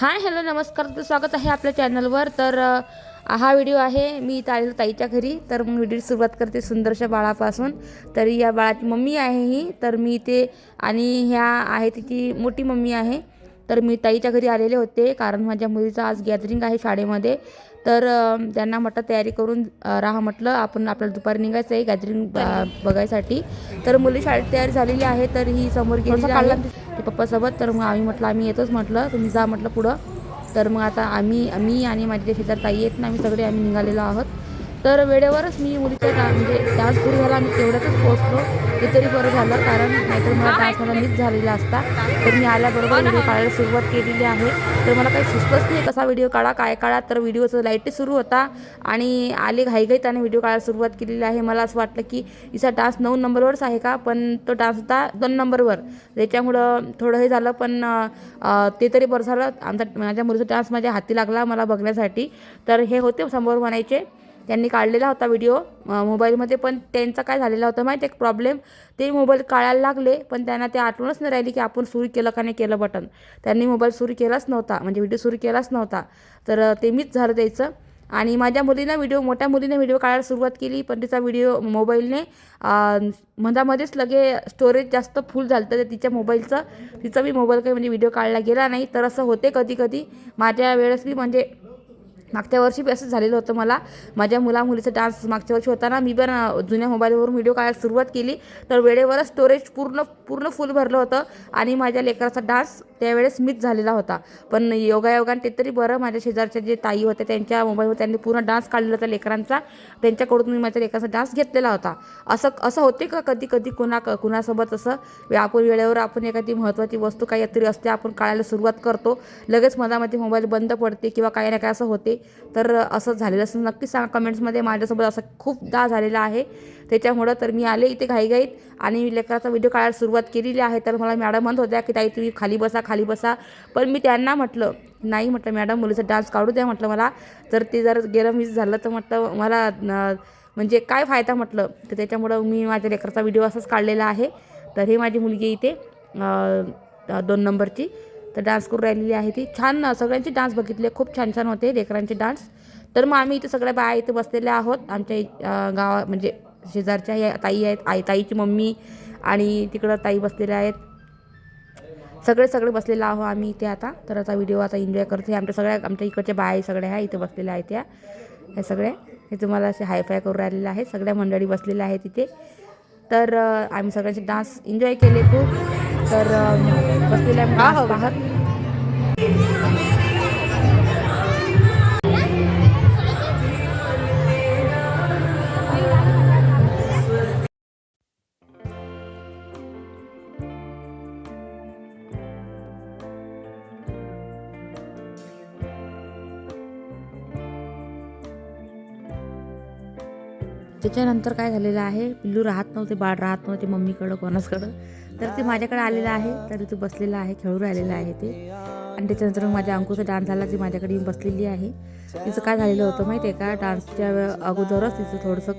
Hi hello नमस्कार तर स्वागत आहे आपल्या चॅनलवर. तर हा व्हिडिओ आहे मी इथं आलेलो ताईच्या घरी. तर मग व्हिडिओ सुरुवात करते सुंदरशा बाळापासून. तर या बाळाची मम्मी आहे ही. तर मी इथे आणि ह्या आहे तिची मोठी मम्मी आहे. तर मी ताईच्या घरी आलेले होते कारण माझ्या मुलीचं आज गॅदरिंग आहे शाळेमध्ये. तर त्यांना म्हटलं तयारी करून राहा म्हटलं. आपण आपल्याला दुपारी निघायचं आहे गॅदरिंग बघायसाठी. तर मुली शाळेत तयारी झालेली आहे. तर ही समोर गेली ते पप्पासोबत. तर मग आम्ही म्हटलं आम्ही येतोच म्हटलं. तुम्ही जा म्हटलं पुढं. तर मग आता आम्ही मी आणि माझी जे शेजार ताई आहेत ना आम्ही सगळे आम्ही निघालेलो आहोत. तर वेळेवरच मी मुलीचा डान्स म्हणजे डान्स सुरू झाला मी तेवढ्यातच पोहोचलो. ते तरी बरं झालं कारण नाहीतर मला डान्स मला मिस झालेला असता. तर मी आल्याबरोबर व्हिडिओ काढायला सुरुवात केलेली आहे. तर मला काही सुचतच नाही कसा व्हिडिओ काढा काय काढा. तर व्हिडिओचं लाईटही सुरू होता आणि आले घाईघाईत त्याने व्हिडिओ काढायला सुरुवात केलेली आहे. मला असं वाटलं की हिचा डान्स नऊ नंबरवरच आहे का? पण तो डान्स होता दोन नंबरवर. त्याच्यामुळं थोडं हे झालं पण ते तरी बरं झालं. आमचा माझ्या मुलीचा डान्स माझ्या हाती लागला मला बघण्यासाठी. तर हे होते समोर म्हणायचे. त्यांनी काढलेला होता व्हिडिओ मोबाईलमध्ये पण त्यांचा काय झालेला होता माहिती एक प्रॉब्लेम ते मोबाईल काढायला लागले पण त्यांना ते आठवणच नाही राहिली की आपण सुरू केलं का नाही केलं बटन त्यांनी मोबाईल सुरू केलाच नव्हता म्हणजे व्हिडिओ सुरू केलाच नव्हता. तर ते मीच झालं द्यायचं आणि माझ्या मुलीनं व्हिडिओ मोठ्या मुलीने व्हिडिओ काढायला सुरुवात केली पण तिचा व्हिडिओ मोबाईलने मधामध्येच लगे स्टोरेज जास्त फुल झालं तर तिच्या मोबाईलचं तिचा बी मोबाईल काही म्हणजे व्हिडिओ काढला गेला नाही. तर असं होते कधी कधी माझ्या वेळेस बी म्हणजे मागच्या वर्षी बी असंच झालेलं होतं मला. माझ्या मुला मुलीचा डान्स मागच्या वर्षी होताना मी पण जुन्या मोबाईलवरून व्हिडिओ काढायला सुरुवात केली. तर वेळेवरच स्टोरेज पूर्ण पूर्ण फुल भरलं होतं आणि माझ्या लेकराचा डान्स त्यावेळेस मिस झालेला होता. पण योगायोगाने ते तरी बरं माझ्या शेजारच्या जे ताई होत्या त्यांच्या मोबाईलवर त्यांनी पूर्ण डान्स काढलेला होता लेकरांचा. त्यांच्याकडून मी माझ्या लेकराचा डान्स घेतलेला होता. असं असं होते का कधी कधी कुणा कुणासोबत असं? आपण वेळेवर आपण एखादी महत्त्वाची वस्तू काहीतरी असते आपण काढायला सुरुवात करतो. लगेच मधामध्ये मोबाईल बंद पडते किंवा काही ना काय असं होते. तर असं झालेलं असं नक्की सांगा कमेंट्समध्ये. माझ्यासोबत असं खूपदा झालेलं आहे. त्याच्यामुळं तर मी आले इथे घाईघाईत आणि मी लेकराचा व्हिडिओ काढायला सुरुवात केलेली आहे. तर मला मॅडम म्हणत होत्या की ताई तुम्ही खाली बसा खाली बसा. पण मी त्यांना म्हटलं नाही म्हटलं मॅडम मुलीचा डान्स काढू द्या म्हटलं मला. तर ते जर गेलं मिस झालं तर म्हटलं मला म्हणजे काय फायदा म्हटलं. तर त्याच्यामुळं मी माझ्या लेकराचा व्हिडिओ असाच काढलेला आहे. तर हे माझी मुलगी इथे दोन नंबरची. तर डान्स करून राहिलेली आहे ती. छान सगळ्यांचे डान्स बघितले. खूप छान छान होते लेकरांचे डान्स तर मग आम्ही इथे सगळ्या बाया इथे बसलेल्या आहोत. आमच्या गावा म्हणजे शेजारच्या या ताई आहेत आई ताईची मम्मी आणि तिकडं ताई बसलेल्या आहेत. सगळे सगळे बसलेलं आहो आम्ही इथे आता. तर आता व्हिडिओ आता एन्जॉय करते. आमच्या सगळ्या आमच्या इकडच्या बाया सगळ्या ह्या इथे बसलेल्या आहेत त्या ह्या सगळ्या हे तुम्हाला असे हायफाय करून राहिलेलं आहे सगळ्या मंडळी बसलेल्या आहेत तिथे तर आम्ही सगळ्यांचे डान्स एन्जॉय केले खूप. तर बसलेल्या आम्ही त्याच्यानंतर काय झालेलं आहे पिल्लू राहत नव्हते बाळ राहत नव्हते मम्मीकडं कोणाचकडं. तर ते माझ्याकडे आलेलं आहे तर ते बसलेलं आहे खेळू राहिलेलं आहे ते. आणि त्याच्यानंतर मग माझ्या अंकुचा डान्स झाला ती माझ्याकडे येऊन बसलेली आहे. तिचं काय झालेलं होतं माहिती आहे का डान्सच्या अगोदरच तिचं थोडंसं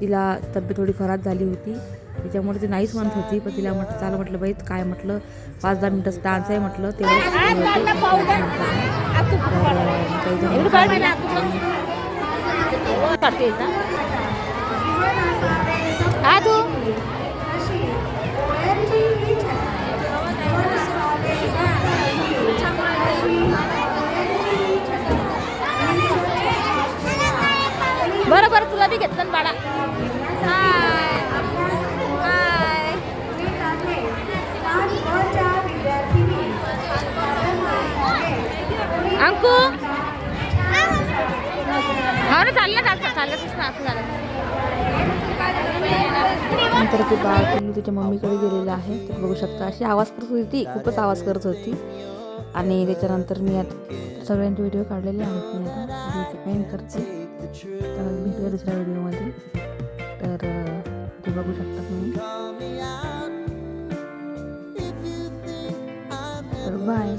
तिला तब्येत थोडी खराब झाली होती. त्याच्यामुळे ती नाहीच म्हणत होती पण तिला म्हटलं चाल म्हटलं बाई काय म्हटलं? पाच दहा मिनटं डान्स आहे म्हटलं तेवढंच हा तू? बरं बरं तुला बी घेतलं ना बाळा. अंकू? हा ना चाललं चाललं चाललंच ना असं झालं. तर ते बाळ पिल्लू मम्मीकडे गेलेलं आहे. तर बघू शकता अशी आवाज करत होती ती. खूपच आवाज करत होती. आणि त्याच्यानंतर मी आता सगळ्यांचे व्हिडिओ काढलेले आहेत मी आता. पेंट करते. तर भेटूया दुसऱ्या व्हिडिओमध्ये. तर ते बघू शकता तुम्ही. तर बाय